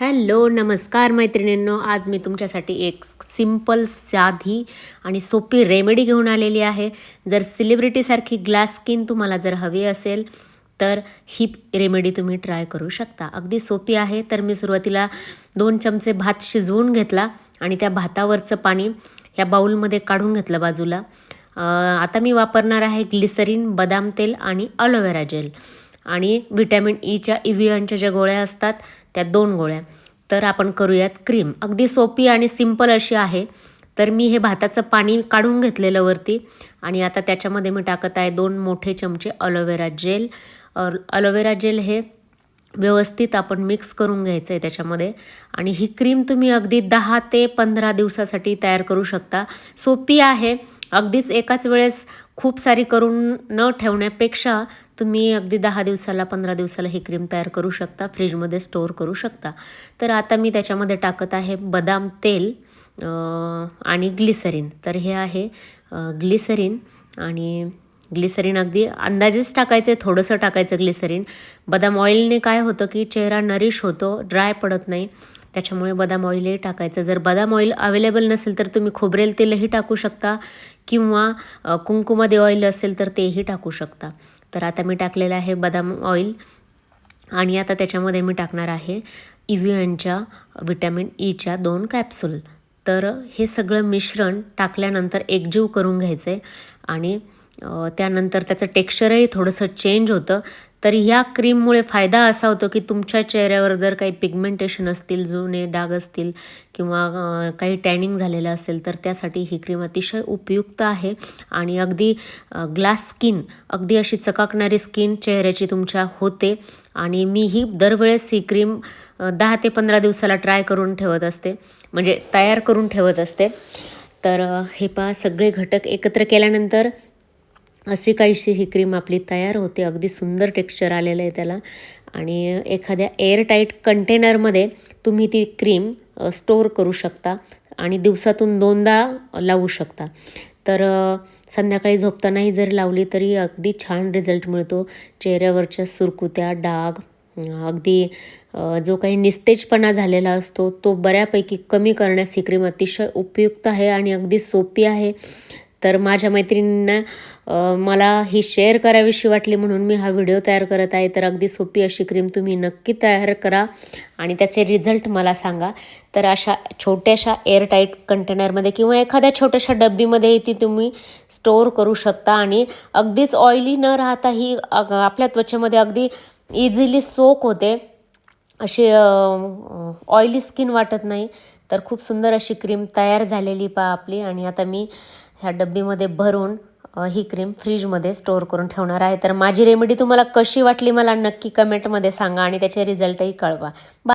Hello नमस्कार मैत्रिणींनो. आज मी तुमच्यासाठी एक सिंपल साधी आणि सोपी रेमेडी घेऊन आलेली आहे. जर सेलिब्रिटीसारखी ग्लास स्किन तुम्हाला जर हवी असेल तर ही रेमेडी तुम्ही ट्राय करू शकता. अगदी सोपी आहे. तर मी सुरुवातीला दोन चमचे भात शिजवून घेतला आणि त्या भातावरचं पाणी ह्या बाऊलमध्ये काढून घेतलं बाजूला. आता मी वापरणार आहे ग्लिसरीन बदाम तेल आणि अलोवेरा जेल आणि व्हिटॅमिन e ईच्या इव्हियनच्या ज्या गोळ्या असतात त्या दोन गोळ्या. तर आपण करूयात क्रीम. अगदी सोपी आणि सिंपल अशी आहे. तर मी हे भाताचं पाणी काढून घेतलेलं वरती आणि आता त्याच्यामध्ये मी टाकत आहे दोन मोठे चमचे अलोवेरा जेल. अलोवेरा जेल हे व्यवस्थित आपण मिक्स करून घ्यायचं आहे त्याच्यामध्ये. आणि ही क्रीम तुम्ही अगदी दहा ते पंधरा दिवसासाठी तयार करू शकता. सोपी आहे. अगदीच एकाच वेळेस खूप सारी करून न ठेवण्यापेक्षा तुम्ही अगदी दहा दिवसाला पंधरा दिवसाला ही क्रीम तयार करू शकता. फ्रीजमध्ये स्टोअर करू शकता. तर आता मी त्याच्यामध्ये टाकत आहे बदाम तेल आणि ग्लिसरीन तर हे आहे ग्लिसरीन आणि ग्लिसरीन अगदी अंदाजेच टाकायचं थोडंसं टाकायचं ग्लिसरीन. बदाम ऑइलने काय होतं की चेहरा नरिश होतो ड्राय पडत नाही. त्याच्यामुळे बदाम ऑइलही टाकायचं. जर बदाम ऑइल अवेलेबल नसेल तर तुम्ही खोबरेल तेलही टाकू शकता किंवा अ, कुंकुमध्ये ऑइल असेल तर तेही टाकू शकता. तर आता मी टाकलेलं आहे बदाम ऑइल आणि आता त्याच्यामध्ये मी टाकणार आहे इव्हिएनच्या विटॅमिन ईच्या e दोन कॅप्सूल तर हे सगळं मिश्रण टाकल्यानंतर एकजीव करून घ्यायचं. आहे आणि त्यानंतर त्याचं टेक्स्चरही थोडंसं चेंज होतं. तर ह्या क्रीममुळे फायदा असा होतो की तुमच्या चेहऱ्यावर जर काही पिगमेंटेशन असतील जुने डाग असतील किंवा काही टॅनिंग झालेलं असेल तर त्यासाठी ही क्रीम अतिशय उपयुक्त आहे. आणि अगदी ग्लास स्किन अगदी अशी चकाकणारी स्किन चेहऱ्याची तुमच्या होते. आणि मी ही दरवेळेस ही क्रीम दहा ते पंधरा दिवसाला ट्राय करून ठेवत असते. म्हणजे तयार करून ठेवत असते. तर हे पहा सगळे घटक एकत्र केल्यानंतर अशी काहीशी ही क्रीम आपली तयार होते. अगदी सुंदर टेक्स्चर आलेलं आहे त्याला. आणि एखाद्या एअरटाईट कंटेनरमध्ये तुम्ही ती क्रीम स्टोअर करू शकता आणि दिवसातून दोनदा लावू शकता. तर संध्याकाळी झोपतानाही जर लावली तरी अगदी छान रिझल्ट मिळतो. चेहऱ्यावरच्या सुरकुत्या डाग अगदी जो काही निस्तेजपणा झालेला असतो तो बऱ्यापैकी कमी करण्यास ही क्रीम अतिशय उपयुक्त आहे आणि अगदी सोपी आहे. तर माझ्या मैत्रिणींना मला ही शेअर करावीशी वाटली म्हणून मी हा व्हिडिओ तयार करत आहे. तर अगदी सोपी अशी क्रीम तुम्ही नक्की तयार करा आणि त्याचे रिझल्ट मला सांगा. तर अशा छोट्याशा एअरटाईट कंटेनरमध्ये किंवा एखाद्या छोट्याशा डब्बीमध्ये ती तुम्ही स्टोअर करू शकता आणि अगदीच ऑइली न राहता ही आपल्या त्वचेमध्ये अगदी इझिली सोक होते. अशी ऑइली स्किन वाटत नाही. तर खूप सुंदर अशी क्रीम तयार झालेली पा आपली. आणि आता मी ह्या डब्बीमध्ये भरून ही क्रीम फ्रीजमध्ये स्टोअर करून ठेवणार आहे. तर माझी रेमेडी तुम्हाला कशी वाटली मला नक्की कमेंटमध्ये सांगा आणि त्याचे रिझल्टही कळवा. बा